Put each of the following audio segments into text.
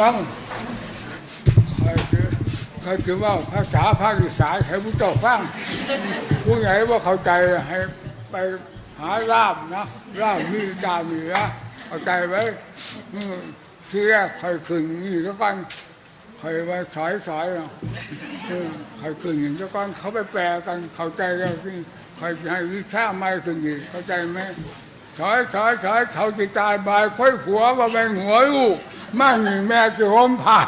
ต้องใครถือใครถือว่าภาษาภาคอีสานให้ผู้เจ้าฟังผู้ใหญ่ว่าเข้าใจให้ไปหาลาบนะลาบมีจามีนะเข้าใจไว้อืมที่แรกใครขึ้นนี่ก็กันใครมาสายสายนะใครขึ้นอย่างก็กันเขาไปแปลกันเข้าใจกันที่ใครให้วิชาไม่ขึ้นอีกเข้าใจไหมถอยถอยถอยเขาจะตายบายค่อยหัวมาเป็นหัวลูก มั่งแม่จะห่มผ้า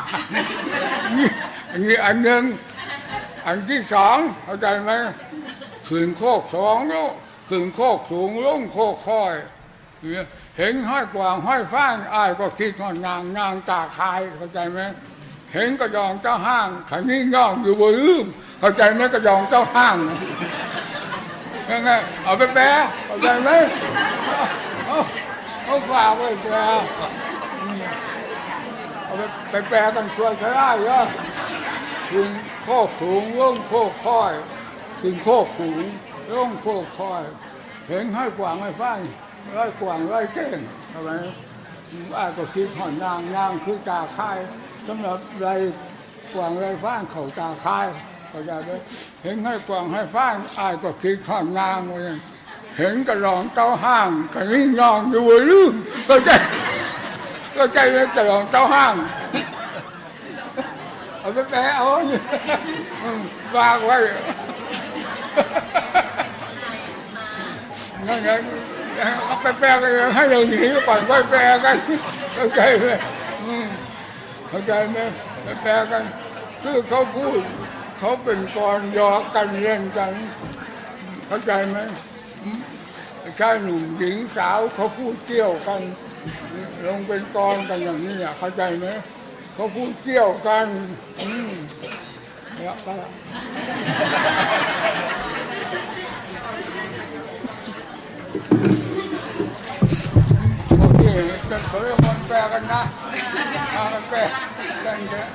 อันนี้อันหนึ่งอันที่สองเข้าใจไหมขืนโคกสองลูกขืนโคกสูงลุ่งโคกค่อยเห็นห้อยกวางห้อยฟ้างอายก็คิดว่านางนางตาคายเข้าใจไหมเห็นกระยองเจ้าห้างขันนี้ย่องอยู่บนลืมเข้าใจไหมกระยองเจ้าห้างยังไงเอาไปแปลเข้าใจไหมเอาฝากไว้แปล เอาไปไปแปลกันช่วยใช้ได้เหรอถึงโคกสูงล่งโคกค่อยถึงโคกสูงล่งโคกค่อยเห็นให้กว่างให้ฟังไล่กว่างไล่เก่งทำไมว่าก็คิดหอนนางนางคือตาคายสำหรับไรกว่างไรฟ้างเขาตาคายเขาใจไหมเห็นให้กว่างให้ฟ้างอายก็คิดข้อนนางเลยเห็นกระรองเต้าห้างกระนิ่งยองอยู่บนลืมเข้าใจเข้าใจไมกระรองเต้าห้างเอาไปแปลเอาฝากไว้นั่นไงเอาไปแปลกันให้เราหนีก่อนค่อยแปลกันเข้าใจไหมอืมเข้าใจไหมไปแปลกันคือเขาพูดเขาเป็นกรยอกันเล่นกัน เข้าใจไหม ชายหนุ่มหญิงสาวเขาพูดเกี่ยวกัน ลงเป็นกรกันอย่างนี้อะเข้าใจไหมเขาพูดเกี่ยวกันอืมแล้วไปละโอเคจะเขาเรียมันแปลกันนะเอามันแปลกันเถอะ